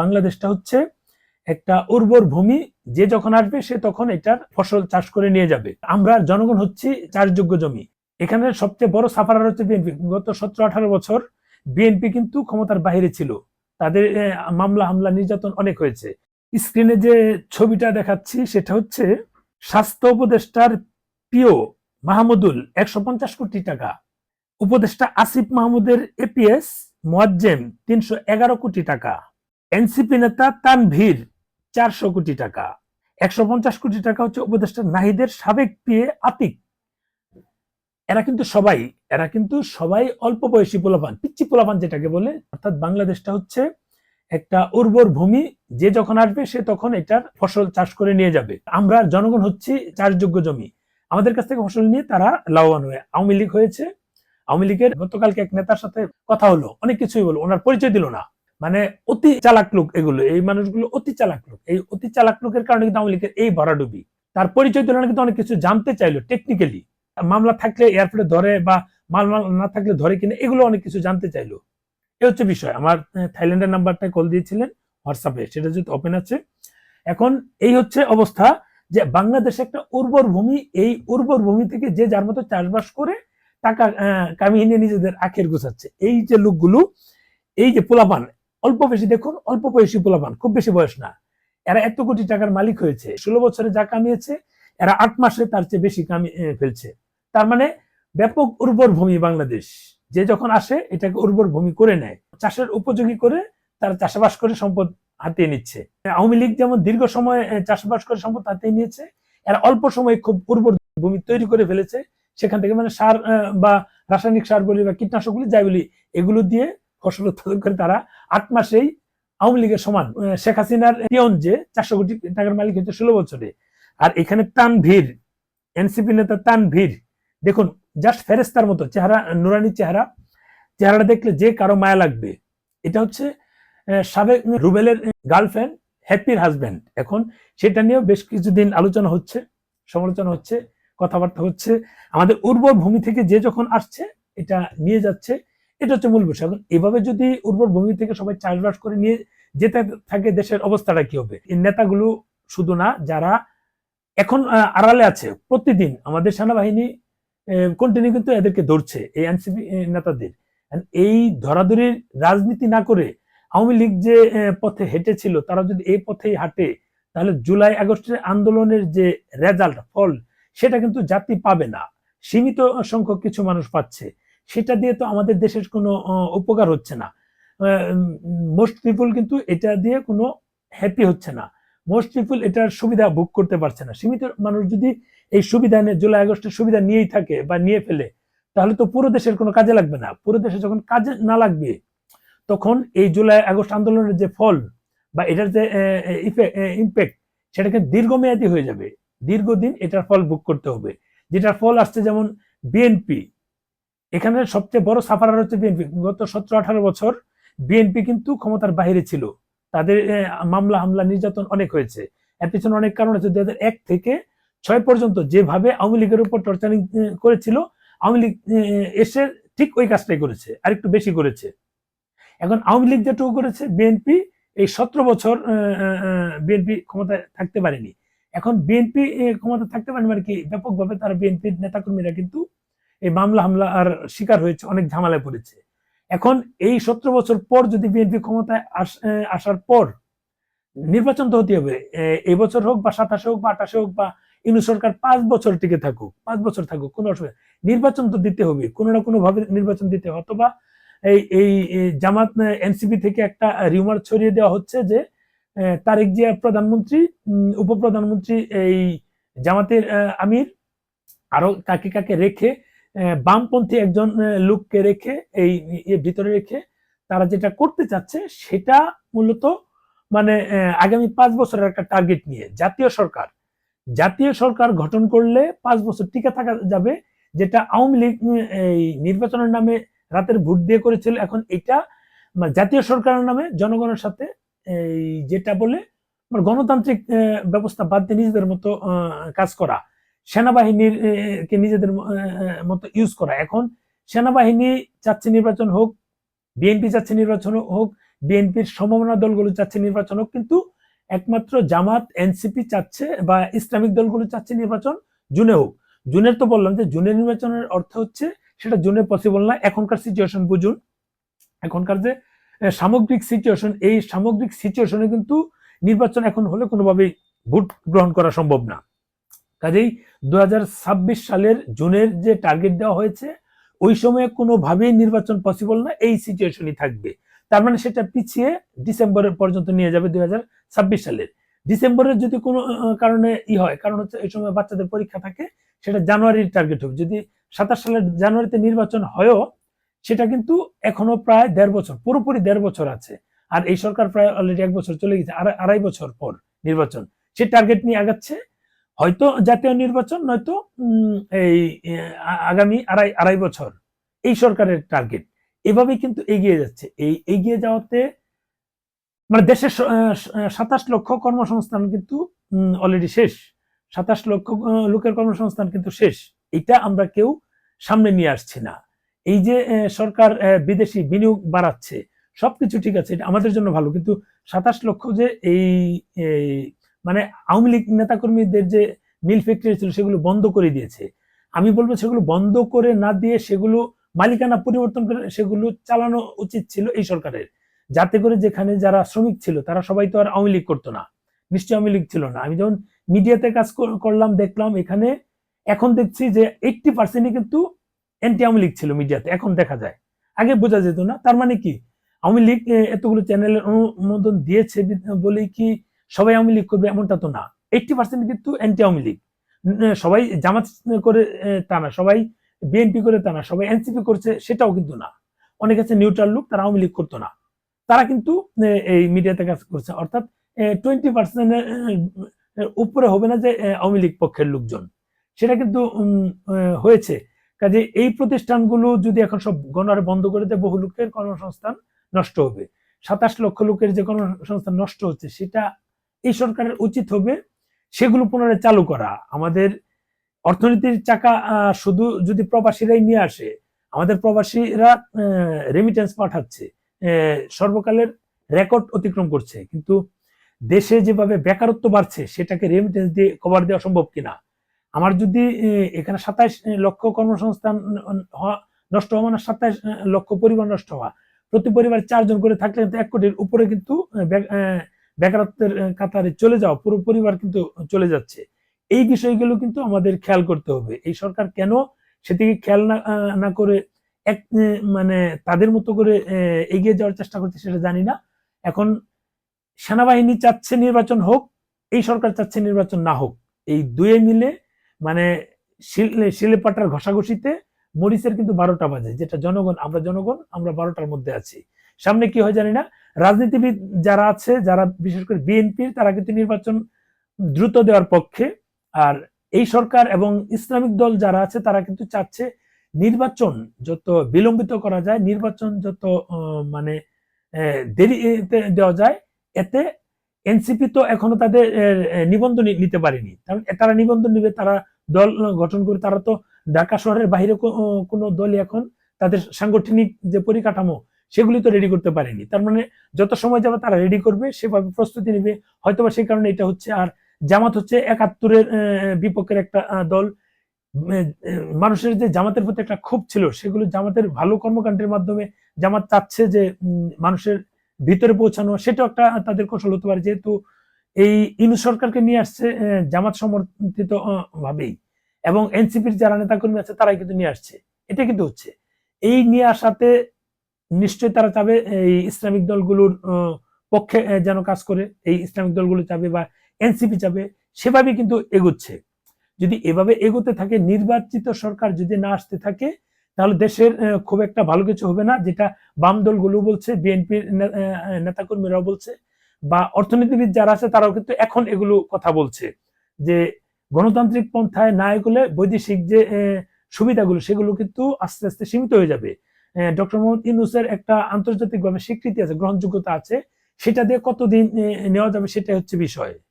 বাংলাদেশটা হচ্ছে একটা উর্বর ভূমি, যে যখন আসবে সে তখন এটার ফসল চাষ করে নিয়ে যাবে। আমরা জনগণ হচ্ছি চাষযোগ্য জমি। এখানে সবচেয়ে বড় সাফারার হচ্ছে বিএনপি। গত সতেরো আঠারো বছর বিএনপি কিন্তু ক্ষমতার বাইরে ছিল। তাদের মামলা, হামলা, নির্যাতন অনেক হয়েছে। স্ক্রিনে যে ছবিটা দেখাচ্ছি সেটা হচ্ছে স্বাস্থ্য উপদেষ্টার পিও মাহমুদুল, একশো পঞ্চাশ কোটি টাকা। উপদেষ্টা আসিফ মাহমুদের এপিএস মোয়াজ্জেম, তিনশো এগারো কোটি টাকা। এনসিপি নেতা তানভীর চারশো কোটি টাকা। একশো পঞ্চাশ কোটি টাকা হচ্ছে উপদেষ্টা নাহিদের সাবেক পিয়ে আতিক। এরা কিন্তু সবাই, এরা কিন্তু সবাই অল্প বয়সী পোলাপান পিচ্ছি পোলাপান যেটাকে বলে, অর্থাৎ বাংলাদেশটা হচ্ছে একটা উর্বর ভূমি, যে যখন আসবে সে তখন এটার ফসল চাষ করে নিয়ে যাবে। আমরা জনগণ হচ্ছি চাষযোগ্য জমি। আমাদের কাছ থেকে ফসল নিয়ে তারা লাভবান হয়ে, আওয়ামী লীগ হয়েছে। আওয়ামী লীগের গতকালকে এক নেতার সাথে কথা হলো, অনেক কিছুই বলো ওনার পরিচয় দিল না। মানে অতি চালাক লোক এগুলো, এই মানুষগুলো অতি চালাক লোক। এই অতি চালাক লোকের কারণে কিন্তু আওয়ামী লীগের এই ভরাডুবি তার পরিচয় দিল না কিন্তু অনেক কিছু জানতে চাইলো টেকনিক্যালি মামলা থাকলে এয়ারপোর্টে ধরে বা মাল মাল না থাকলে ধরে কিনে, এগুলো অনেক কিছু জানতে চাইলো। এ হচ্ছে বিষয়। আমার থাইল্যান্ডের নাম্বারটা কল দিয়েছিলেন হোয়াটসঅ্যাপে, সেটা যেহেতু ওপেন আছে। এখন এই হচ্ছে অবস্থা যে বাংলাদেশে একটা উর্বর ভূমি, এই উর্বর ভূমি থেকে যে যার মতো চাষবাস করে টাকা কামিয়ে নিয়ে নিজেদের আখের গোছাচ্ছে। এই যে লোকগুলো, এই যে পোলাপান অল্প বেশি দেখুন, অল্প বয়সী পোলাপান, খুব বেশি বয়স না। এরা এত কোটি টাকার মালিক হয়েছে, ষোলো বছরে যা কামিয়েছে, এরা আট মাসে তার চেয়ে বেশি কামিয়ে ফেলছে। তার মানে ব্যাপক উর্বর ভূমি বাংলাদেশ। যে যখন আসে, এটাকে উর্বর ভূমি করে নেয়। চাষের উপযোগী করে তারা চাষাবাস করে সম্পদ হাতিয়ে নিচ্ছে। আওয়ামী লীগ যেমন দীর্ঘ সময় চাষবাস করে সম্পদ হাতিয়ে নিয়েছে, এরা অল্প সময়ে খুব উর্বর ভূমি তৈরি করে ফেলেছে। সেখান থেকে মানে সার বা রাসায়নিক সার বলি বা কীটনাশক বলি, যাই বলি, এগুলো দিয়ে ফসল উৎপাদন করে তারা আট মাসেই আওয়ামী লীগের সমান। শেখ হাসিনার পিয়ন যে চারশো কোটি টাকার মালিক হচ্ছে ষোলো বছরে। আর এখানে তানভীর, এনসিপি নেতা তানভীর, দেখুন জাস্ট ফেরেস্তার মতো, চেহারা, নুরানি চেহারা, চেহারাটা দেখলে যে কারও মায়া লাগবে। এটা হচ্ছে সাবেক রুবেলের গার্লফ্রেন্ড, হ্যাপির হাজব্যান্ড। এখন সেটা নিয়েও বেশ কিছুদিন আলোচনা হচ্ছে, সমালোচনা হচ্ছে, কথাবার্তা হচ্ছে। আমাদের উর্বর ভূমি থেকে যে যখন আসছে, এটা নিয়ে যাচ্ছে। এটা হচ্ছে মূল বিষয়। এভাবে যদি উর্বর ভূমি থেকে সবাই চাষবাস করে নিয়ে যেতে থাকে, দেশের অবস্থাটা কি হবে? এই নেতাগুলো শুধু না, যারা এখন আড়ালে আছে, প্রতিদিন আমাদের সেনাবাহিনী কন্টিনিউ কিন্তু এদেরকে ধরছে, এই এনসিপি নেতাদের। এই ধরাধরির রাজনীতি না করে আওয়ামী লীগ যে পথে হেঁটেছিল, তারা যদি এই পথেই হাঁটে, তাহলে জুলাই আগস্টের আন্দোলনের যে রেজাল্ট ফল, সেটা কিন্তু জাতি পাবে না। সীমিত সংখ্যক কিছু মানুষ পাচ্ছে। সেটা দিয়ে তো আমাদের দেশের কোনো উপকার হচ্ছে না। মোস্ট পিপুল কিন্তু এটা দিয়ে কোনো হ্যাপি হচ্ছে না। মোস্ট পিপুল এটার সুবিধা ভোগ করতে পারছে না। সীমিত মানুষ যদি এই সুবিধা নিয়ে জুলাই, আগস্টের সুবিধা নিয়েই থাকে বা নিয়ে ফেলে, তাহলে তো পুরো দেশের কোনো কাজে লাগবে না। পুরো দেশে যখন কাজে না লাগবে, তখন এই জুলাই, আগস্ট আন্দোলনের যে ফল বা এটার যে ইম্প্যাক্ট সেটাকে দীর্ঘমেয়াদী হয়ে যাবে। দীর্ঘদিন এটার ফল ভোগ করতে হবে। যেটার ফল আসছে যেমন বিএনপি এখানে সবচেয়ে বড় সাফারার হচ্ছে বিএনপি গত সতেরো, আঠারো বছর বিএনপি কিন্তু ক্ষমতার বাইরে ছিল। তাদের মামলা, হামলা, নির্যাতন অনেক হয়েছে। এর পিছনে অনেক কারণ আছে। দুই এক থেকে ছয় পর্যন্ত যেভাবে আওয়ামী লীগের উপর টর্চারিং করেছিল, আওয়ামী লীগ এসে ঠিক ওই কাজটাই করেছে আর একটু বেশি করেছে। এখন আওয়ামী লীগ যেটুকু করেছে বিএনপি এই সতেরো বছর বিএনপি ক্ষমতায় থাকতে পারেনি। এখন বিএনপি ক্ষমতা থাকতে পারেনি মানে কি? ব্যাপকভাবে তারা বিএনপির নেতাকর্মীরা কিন্তু এই মামলা হামলা আর শিকার হয়েছে, অনেক ঝামেলায় পড়েছে। এখন এই সতেরো বছর পর যদি বিএনপি ক্ষমতায় আস- আসার পর নির্বাচন তো হতে হবে। এই বছর হোক বা সাতাশে হোক বা আঠাশে হোক বা ইনু সরকার পাঁচ বছর টিকে থাকুক, পাঁচ বছর থাকুক, কোনো অসুবিধা নির্বাচন তো দিতে হবে, কোনো না কোনো ভাবে নির্বাচন দিতে হবে। অথবা এই এই জামাত এনসিপি থেকে একটা রিউমার ছড়িয়ে দেওয়া হচ্ছে যে তারেক জিয়া প্রধানমন্ত্রী উপপ্রধানমন্ত্রী এই জামাতের আমির আরও কাকে কাকে রেখে বামপন্থী একজন লোককে রেখে, এই ভিতরে রেখে তারা যেটা করতে চাচ্ছে সেটা মূলত মানে আগামী পাঁচ বছরের একটা টার্গেট নিয়ে। জাতীয় সরকার। জাতীয় সরকার গঠন করলে পাঁচ বছর টিকে থাকা যাবে, যেটা আওয়ামী লীগ এই নির্বাচনের নামে রাতের ভোট দিয়ে করেছিল। এখন এটা মানে জাতীয় সরকারের নামে জনগণের সাথে, এই যেটা বলে মানে গণতান্ত্রিক ব্যবস্থা বাদ দিয়ে নিজেদের মতো কাজ করা। সেনাবাহিনীর কে নিজেদের মতো ইউজ করা। এখন সেনাবাহিনী চাচ্ছে নির্বাচন হোক বিএনপি চাচ্ছে নির্বাচন হোক বিএনপির সম্ভাবনা দলগুলো চাচ্ছে নির্বাচন হোক, কিন্তু একমাত্র জামাত এনসিপি চাচ্ছে বা ইসলামিক দলগুলো চাচ্ছে নির্বাচন জুনে হোক। জুনের তো বললাম যে জুনের নির্বাচনের অর্থ হচ্ছে সেটা জুনে পসিবল না, এখনকার সিচুয়েশন বুঝুন। এখনকার যে সামগ্রিক সিচুয়েশন এই সামগ্রিক সিচুয়েশনে কিন্তু নির্বাচন এখন হলে কোনোভাবেই ভোট গ্রহণ করা সম্ভব না। কাজেই দুই হাজার ছাব্বিশ সালের জুনের যে টার্গেট দেওয়া হয়েছে, ওই সময়ে কোনোভাবেই নির্বাচন পসিবল না, এই সিচুয়েশনই থাকবে। তার মানে সেটা পিছিয়ে ডিসেম্বরের পর্যন্ত নিয়ে যাবে দুই সালের। ডিসেম্বরের যদি কোনো কারণে ই হয়, কারণ হচ্ছে এই সময় বাচ্চাদের পরীক্ষা থাকে, সেটা জানুয়ারির টার্গেট হবে। যদি সাতাশ সালের জানুয়ারিতে নির্বাচন হয়ও, সেটা কিন্তু এখনও প্রায় দেড় বছর, পুরোপুরি দেড় বছর আছে। আর এই সরকার প্রায় অলরেডি এক বছর চলে গেছে, আড়াই- আড়াই বছর পর নির্বাচন। সে টার্গেট নিয়ে আগাচ্ছে হয়তো জাতীয় নির্বাচন, নয়তো এই আগামী আড়াই আড়াই বছর। এই সরকারের টার্গেট এভাবেই কিন্তু এগিয়ে যাচ্ছে। এই এগিয়ে যাওয়াতে মানে দেশের সাতাশ লক্ষ কর্মসংস্থান কিন্তু অলরেডি শেষ। সাতাশ লক্ষ লোকের কর্মসংস্থান কিন্তু শেষ। এটা আমরা কেউ সামনে নিয়ে আসছি না। এই যে সরকার বিদেশি বিনিয়োগ বাড়াচ্ছে, সবকিছু ঠিক আছে, এটা আমাদের জন্য ভালো। কিন্তু সাতাশ লক্ষ যে এই মানে আওয়ামী লীগ নেতাকর্মীদের যে মিল ফ্যাক্টরি ছিল সেগুলো বন্ধ করে দিয়েছে। আমি বলব সেগুলো বন্ধ করে না দিয়ে সেগুলো মালিকানা পরিবর্তন করে সেগুলো চালানো উচিত ছিল এই সরকারের। যাতে করে যেখানে যারা শ্রমিক ছিল তারা সবাই তো আর আওয়ামী লীগ করতো না। নিশ্চয়ই আওয়ামী লীগ ছিল না। আমি যখন মিডিয়াতে কাজ করলাম, দেখলাম এখানে এখন দেখছি যে এইটটি পার্সেন্টই কিন্তু অ্যান্টি আওয়ামী লীগ ছিল মিডিয়াতে। এখন দেখা যায়। আগে বোঝা যেত না। তার মানে কি? আওয়ামী লীগ এতগুলো চ্যানেলের অনুমোদন দিয়েছে বলেই কি সবাই আওয়ামী লীগ করবে এমনটা তো না। এইটটি পার্সেন্ট কিন্তু অ্যান্টি আওয়ামী লীগ। সবাই জামাত করে তা না। সবাই বিএনপি করে, তা না। সবাই এনসিপি করছে, সেটাও কিন্তু না। অনেক আছে নিউট্রাল লোক তারা আওয়ামী লীগ করতো না। তারা কিন্তু এই মিডিয়াতে কাজ করছে। অর্থাৎ টোয়েন্টি পার্সেন্টের উপরে হবে না যে আওয়ামী লীগ পক্ষের লোকজন। সেটা কিন্তু হয়েছে। কাজে এই প্রতিষ্ঠানগুলো যদি এখন সব গণহারে বন্ধ করে দেয়, বহু লোকের কর্মসংস্থান নষ্ট হবে। সাতাশ লক্ষ লোকের যে কর্মসংস্থান নষ্ট হচ্ছে, সেটা এই সরকারের উচিত হবে সেগুলো পুনরায় চালু করা। আমাদের অর্থনীতির চাকা শুধু যদি প্রবাসীরাই নিয়ে আসে, আমাদের প্রবাসীরা রেমিটেন্স পাঠাচ্ছে সর্বকালের রেকর্ড অতিক্রম করছে। কিন্তু দেশে যেভাবে বেকারত্ব বাড়ছে, সেটাকে রেমিটেন্স দিয়ে কভার দেওয়া সম্ভব কিনা? আমার যদি এখানে সাতাইশ লক্ষ কর্মসংস্থান নষ্ট হওয়া মানে সাতাইশ লক্ষ পরিবার নষ্ট হওয়া। প্রতি পরিবার চারজন করে থাকলে এক কোটির উপরে কিন্তু বেকারত্বের কাতারে চলে যাওয়া পুরো পরিবার কিন্তু চলে যাচ্ছে। এই বিষয়গুলো কিন্তু আমাদের খেয়াল করতে হবে। এই সরকার কেন সেদিকে খেয়াল না না করে এক মানে তাদের মতো করে এগিয়ে যাওয়ার চেষ্টা করছে সেটা জানি না। এখন সেনাবাহিনী চাচ্ছে নির্বাচন হোক, এই সরকার চাচ্ছে নির্বাচন না হোক। এই দুয়ে মিলে মানে শিল- শিলেপাটার ঘষাঘষিতে মরিচের কিন্তু বারোটা বাজে, যেটা জনগণ, আমরা জনগণ, আমরা বারোটার মধ্যে আছি। সামনে কি হয় জানি না, রাজনীতিবিদ যারা আছে, যারা বিশেষ করে বিএনপির তারা কিন্তু নির্বাচন দ্রুত দেওয়ার পক্ষে। আর এই সরকার এবং ইসলামিক দল যারা আছে, তারা কিন্তু চাচ্ছে নির্বাচন যত বিলম্বিত করা যায়, নির্বাচন যত মানে দেরিতে দেওয়া যায়, এতে এনসিপি তো এখনও তাদের নিবন্ধন নিতে পারেনি। কারণ তারা নিবন্ধন নিবে, তারা দল গঠন করে, তারা তো ঢাকা শহরের বাইরে কোনো দলই এখন তাদের সাংগঠনিক যে পরিকাঠামো সেগুলি তো রেডি করতে পারেনি। তার মানে যত সময় যাবে তারা রেডি করবে, সেভাবে প্রস্তুতি নেবে। হয়তোবা সেই কারণে এটা হচ্ছে। আর জামাত হচ্ছে একাত্তরের বিপক্ষের একটা দল। মানুষের যে জামাতের প্রতি একটা ক্ষোভ ছিল, সেগুলো জামাতের ভালো কর্মকাণ্ডের মাধ্যমে জামাত চাচ্ছে যে মানুষের ভিতরে পৌঁছানো। সেটাও একটা তাদের কৌশল হতে পারে। যেহেতু এই ইনু সরকারকে নিয়ে আসছে জামাত সমর্থিত ভাবেই। এবং এনসিপির যারা নেতাকর্মী আছে, তারাই কিন্তু নিয়ে আসছে। এটা কিন্তু হচ্ছে। এই নিয়ে আসাতে নিশ্চয়ই তারা চাবে এই ইসলামিক দলগুলোর পক্ষে যেন কাজ করে, এই ইসলামিক দলগুলো চাবে বা এনসিপি চাবে, সেভাবে কিন্তু এগোচ্ছে। যদি এভাবে এগোতে থাকে, নির্বাচিত সরকার যদি না আসতে থাকে, তাহলে দেশের খুব একটা ভালো কিছু হবে না, যেটা বাম দলগুলো বলছে, বিএনপির নেতাকর্মীরাও বলছে, বা অর্থনীতিবিদ যারা আছে, তারাও কিন্তু এখন এগুলো কথা বলছে, যে গণতান্ত্রিক পন্থায় না এগোলে বৈদেশিক যে সুবিধাগুলো, সেগুলো কিন্তু আস্তে আস্তে সীমিত হয়ে যাবে। ডক্টর মোহাম্মদ ইউনুসের একটা আন্তর্জাতিকভাবে স্বীকৃতি আছে, গ্রহণযোগ্যতা আছে। সেটা দিয়ে কতদিন নেওয়া যাবে সেটা হচ্ছে বিষয়।